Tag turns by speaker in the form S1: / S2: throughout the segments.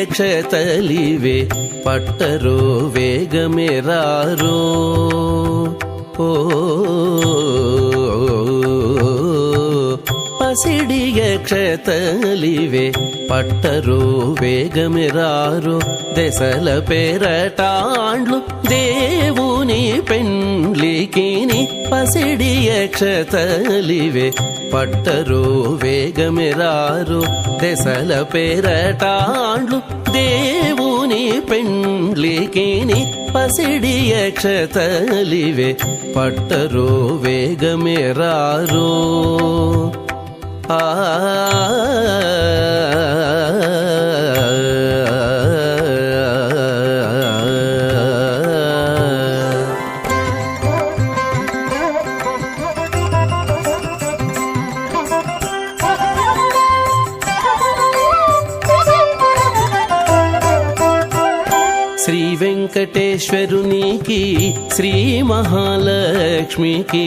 S1: పసిడి యక్షతలివే పట్టరో వేగమెరారో ఓ పసిడి యక్షతలివే పట్టరో వేగమెరారో దశల పేరటాండ్లు దేవుని పెండ్లికిని పసిడి యక్షతలివే పట్టరో వేగమెరారో దశల పేరటాండ్లు దేవుని పెండ్లికిని పసిడి యక్షతలివే పట్టరో వేగమెరారో ಆ వెంకటేశ్వరునికి శ్రీ మహాలక్ష్మికి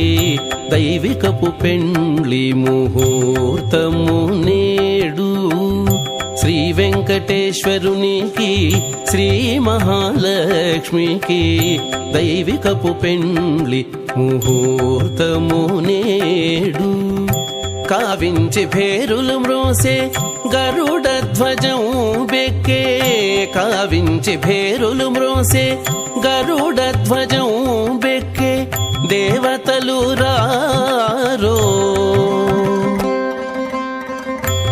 S1: దైవికపు పెండ్లి ముహూర్తము నేడు. శ్రీ వెంకటేశ్వరునికి శ్రీ మహాలక్ష్మికి దైవికపు పెండ్లి ముహూర్తము నేడు. కావించి భేరులు మ్రోసే గరుడ ధ్వజం బెక్కే. కావించి భేరులు మ్రోసే గరుడ ధ్వజం బెక్కే. దేవతలు రారో.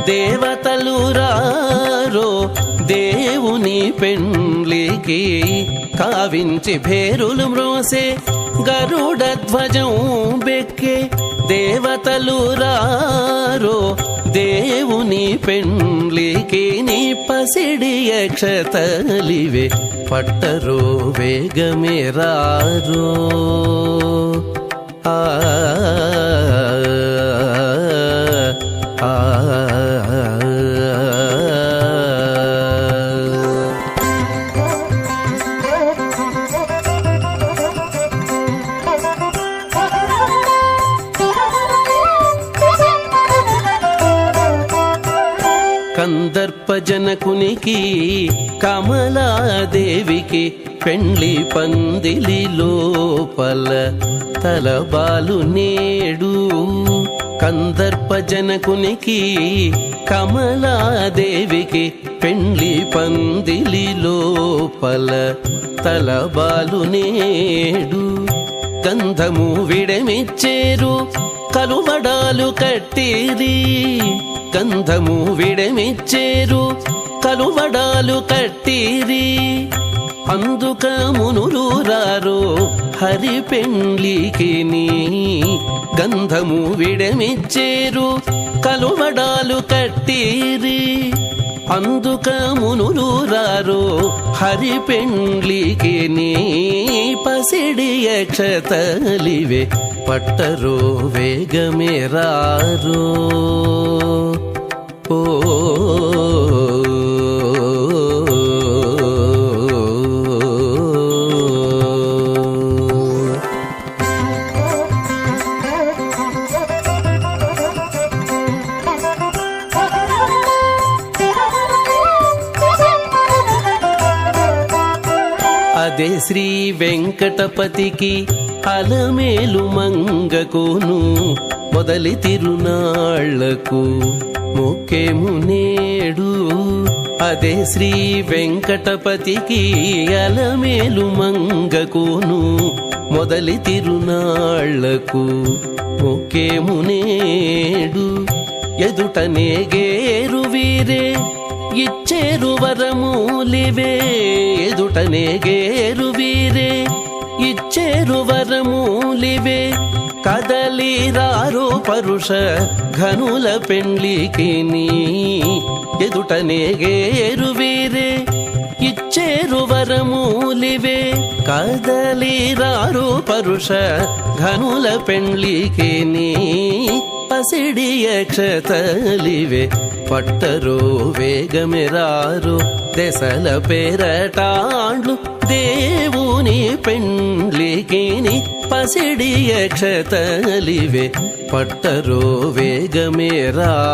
S1: దేవతలు రారో దేవుని పెండ్లికి కావించి భేరులు మ్రోసే గరుడ ధ్వజం బెక్కే. దేవతలు రా రారో దేవుని పెండ్లికి నీ పసిడి యక్షతలివే పట్టరో వేగమే రారో. కందర్ప జనకునికి కమలాదేవికి పెండ్లి పందిలి లోపల తలబాలు నేడు. కందర్ప జనకునికి కమలాదేవికి పెండ్లి పందిలి లోపల తలబాలు నేడు. గంధము విడమిచ్చేరు కలువడాలు కట్టిరి. గంధము విడమిచ్చేరు కలువడాలు కట్టిరి. అందుక మునులు రారో హరి పెండ్లికి గంధము విడమిచ్చేరు కలువడాలు కట్టిరి. అందుక మునులు రారో హరి పెండ్లికి నీ పసిడి యక్షతలివే పట్టరో వేగమే రారో అదే శ్రీ వెంకటపతికి అలమేలు మంగకును. మొదలి తిరునాళ్ళకు ముఖ్యము నేడు. అదే శ్రీ వెంకటపతికి అలమేలు మంగకును. మొదలి తిరునాళ్ళకు ముఖ్యము నేడు. ఎదుటనే గేరు వీరే ఇచ్చేరు వరములివే ఎదుటనే గేరు వీరే. ఇచ్చేరు వరములివే కదలిరారు పరుష ఘనుల పెండ్లికి నీ. ఎదుటనే గేరు వీరే ఇచ్చేరు వరములివే కదలిరారు పరుష ఘనుల పెండ్లికి నీ. పసిడి యక్షతలివే పట్టరో వేగమెరారు దశల పేరటాండ్లు దేవుని పెండ్లికిని పసిడియ క్షతలివే పట్టరో వేగమెరారు